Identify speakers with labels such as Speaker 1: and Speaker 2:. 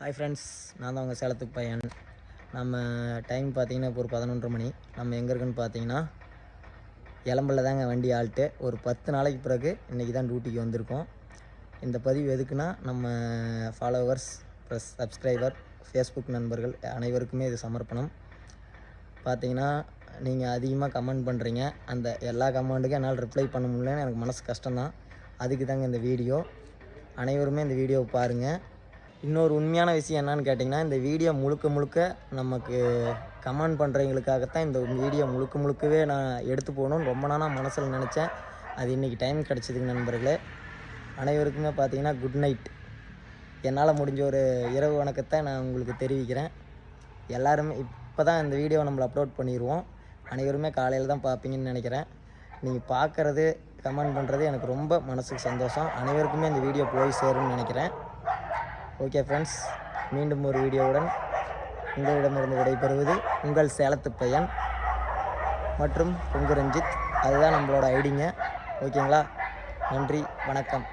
Speaker 1: Hi friends நான் தான் உங்கள் சேலத்துக்கு பையன். நம்ம டைம் பார்த்தீங்கன்னா இப்போ ஒரு பதினொன்றரை மணி. நம்ம எங்கே இருக்குன்னு பார்த்தீங்கன்னா இளம்பில் தாங்க வண்டி ஆல்ட்டு ஒரு பத்து நாளைக்கு பிறகு இன்றைக்கி தான் டியூட்டிக்கு வந்திருக்கோம். இந்த பதிவு எதுக்குன்னா நம்ம ஃபாலோவர்ஸ் ப்ளஸ் சப்ஸ்கிரைபர் ஃபேஸ்புக் நண்பர்கள் அனைவருக்குமே இது சமர்ப்பணம். பார்த்தீங்கன்னா நீங்கள் அதிகமாக கமெண்ட் பண்ணுறீங்க அந்த எல்லா கமெண்ட்டுக்கும் என்னால் ரிப்ளை பண்ண முடியலன்னு எனக்கு மனசு கஷ்டம்தான். அதுக்கு தாங்க இந்த வீடியோ அனைவருமே இந்த வீடியோவை பாருங்கள் இன்னொரு உண்மையான விஷயம் என்னன்னு கேட்டிங்கன்னா இந்த வீடியோ முழுக்க முழுக்க நமக்கு கமெண்ட் பண்ணுறவங்களுக்காகத்தான் இந்த வீடியோ முழுக்க முழுக்கவே நான் எடுத்து போகணும்னு ரொம்ப நாளாக மனசில் நினச்சேன். அது இன்றைக்கி டைம் கிடச்சிதுங்க நண்பர்களே. அனைவருக்குமே பார்த்தீங்கன்னா குட் நைட் என்னால் முடிஞ்ச ஒரு இரவு வணக்கத்தை நான் உங்களுக்கு தெரிவிக்கிறேன். எல்லாருமே இப்போ தான் இந்த வீடியோ நம்மளை அப்லோட் பண்ணிடுவோம் அனைவருமே காலையில் தான் பார்ப்பீங்கன்னு நினைக்கிறேன். நீங்கள் பார்க்குறது கமெண்ட் பண்ணுறது எனக்கு ரொம்ப மனசுக்கு சந்தோஷம். அனைவருக்குமே இந்த வீடியோ போய் சேரும்னு நினைக்கிறேன். ஓகே ஃப்ரெண்ட்ஸ் மீண்டும் ஒரு வீடியோவுடன் உங்களிடமிருந்து விடைபெறுவது உங்கள் சேலத்து பையன் மற்றும் பொங்கு ரஞ்சித். அதுதான் நம்மளோட ஐடிங்க. ஓகேங்களா நன்றி வணக்கம்.